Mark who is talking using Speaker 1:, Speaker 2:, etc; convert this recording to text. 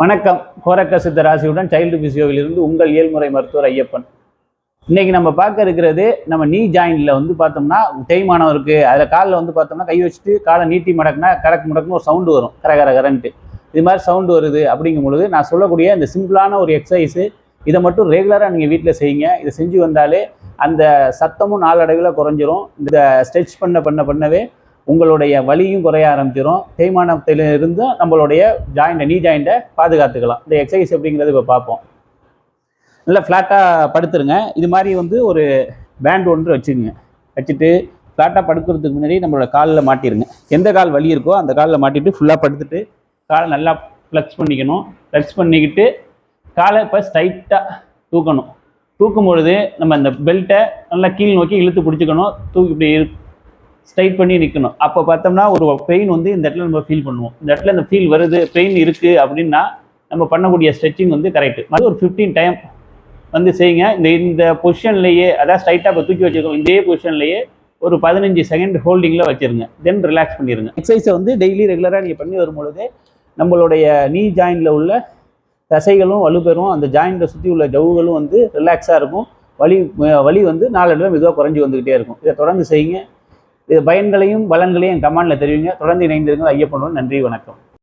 Speaker 1: வணக்கம். கோரக்க சித்த ராசியுடன் சைல்டு பிசியோவிலிருந்து உங்கள் இயல்முறை மருத்துவர் ஐயப்பன். இன்னைக்கு நம்ம பார்க்க இருக்கிறது நம்ம நீ ஜாயின்ல வந்து பார்த்தோம்னா தேய்மானம் இருக்கு. அதில் காலில் வந்து பார்த்தோம்னா கை வச்சுட்டு காலை நீட்டி மடக்குனா கடக்கு முடக்குன்னு ஒரு சவுண்டு வரும். கர கர இது மாதிரி சவுண்டு வருது அப்படிங்கும் பொழுது நான் சொல்லக்கூடிய இந்த சிம்பிளான ஒரு எக்ஸசைஸு இதை மட்டும் ரெகுலராக நீங்கள் வீட்டில் செய்யுங்க. இதை செஞ்சு வந்தாலே அந்த சத்தமும் நாளடைவில் குறைஞ்சிரும். இந்த ஸ்ட்ரெச் பண்ண பண்ண பண்ணவே உங்களுடைய வலியும் குறைய ஆரம்பிச்சிடும் தேய்மானத்திலிருந்து நம்மளுடைய ஜாயிண்ட்டை நீ ஜாயிண்ட்டை பாதுகாத்துக்கலாம். இந்த எக்ஸசைஸ் எப்படிங்கிறது இப்போ பார்ப்போம். நல்லா ஃப்ளாட்டாக படுத்துருங்க. இது மாதிரி வந்து ஒரு பேண்ட் ஒன்று வச்சுக்கோங்க. வச்சுட்டு ஃப்ளாட்டாக படுக்கிறதுக்கு முன்னாடி நம்மளோட காலில் மாட்டிருங்க. எந்த கால் வலி இருக்கோ அந்த காலில் மாட்டிட்டு ஃபுல்லாக படுத்துட்டு காலை நல்லா ஃப்ளெக்ஸ் பண்ணிக்கணும். ஃப்ளெக்ஸ் பண்ணிக்கிட்டு காலை இப்போ ஸ்ட்ரைட்டாக தூக்கணும். தூக்கும் பொழுது நம்ம அந்த பெல்ட்டை நல்லா கீழ் நோக்கி இழுத்து பிடிச்சிக்கணும். தூக்கி இப்படி ஸ்ட்ரைட் பண்ணி நிற்கணும் அப்போ பார்த்தோம்னா ஒரு பெயின் வந்து இந்த இடத்துல நம்ம ஃபீல் பண்ணுவோம். இந்த இடத்துல இந்த ஃபீல் வருது பெயின் இருக்குது அப்படின்னா நம்ம பண்ணக்கூடிய ஸ்ட்ரெச்சிங் வந்து கரெக்டு அது ஒரு ஃபிஃப்டீன் டைம் வந்து செய்யுங்க. இந்த இந்த பொசிஷன்லேயே அதாவது ஸ்ட்ரைட்டாக இப்போ தூக்கி வச்சுருக்கோம். இதே பொசிஷன்லேயே ஒரு பதினஞ்சு செகண்ட் ஹோல்டிங்கில் வச்சுருங்க. தென் ரிலாக்ஸ் பண்ணிடுங்க எக்ஸசைஸை வந்து டெய்லி ரெகுலராக நீங்கள் பண்ணி வரும்பொழுது நம்மளுடைய நீ ஜாயிண்டில் உள்ள தசைகளும் வலுப்பெறும். அந்த ஜாயிண்ட்டை சுற்றி உள்ள ஜவுகளும் வந்து ரிலாக்ஸாக இருக்கும். வலி வலி வந்து நாளடைவில் மெதுவாக குறைஞ்சி வந்துக்கிட்டே இருக்கும். இதை தொடர்ந்து செய்யுங்க. இது பயன்களையும் பலன்களையும் கமாண்டில் தெரிவிங்க. தொடர்ந்து இணைந்திருங்கள். ஐயப்பனுடன் நன்றி வணக்கம்.